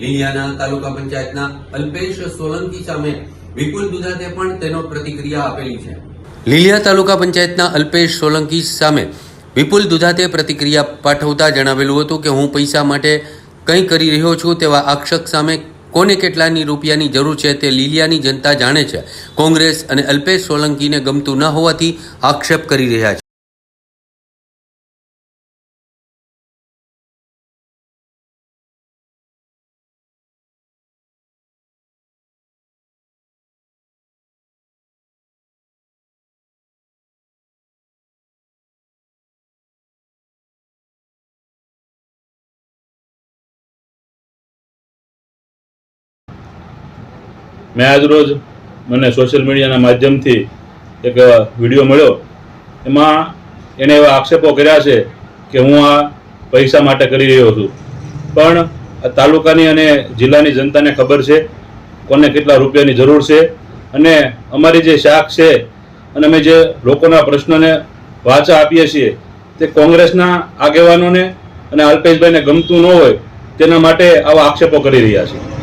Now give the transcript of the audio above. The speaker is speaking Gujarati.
લીલિયાના તાલુકા પંચાયતના અલ્પેશ સોલંકી સામે વિપુલ દુધાતે પણ તેનો પ્રતિક્રિયા આપેલી છે. લીલિયા તાલુકા પંચાયતના અલ્પેશ સોલંકી સામે વિપુલ દુધાતે પ્રતિક્રિયા પાઠવતા જણાવેલું હતું કે, હું પૈસા માટે કંઈ કરી રહ્યો છું તેવા આક્ષક સામે કોને કેટલાની રૂપિયાની જરૂર છે તે લીલિયાની જનતા જાણે છે. કોંગ્રેસ અને અલ્પેશ સોલંકીને ગમતું ન હોવાથી આક્ષેપ કરી રહ્યા છે. મેં આજ રોજ મને સોશિયલ મીડિયાના માધ્યમથી એક વીડિયો મળ્યો. એમાં એણે એવા આક્ષેપો કર્યા છે કે હું આ પૈસા માટે કરી રહ્યો છું. પણ આ તાલુકાની અને જિલ્લાની જનતાને ખબર છે કોને કેટલા રૂપિયાની જરૂર છે અને અમારી જે શાખ છે અને અમે જે લોકોના પ્રશ્નોને વાચા આપીએ છીએ તે કોંગ્રેસના આગેવાનોને અને અલ્પેશભાઈને ગમતું ન હોય તેના માટે આવા આક્ષેપો કરી રહ્યા છે.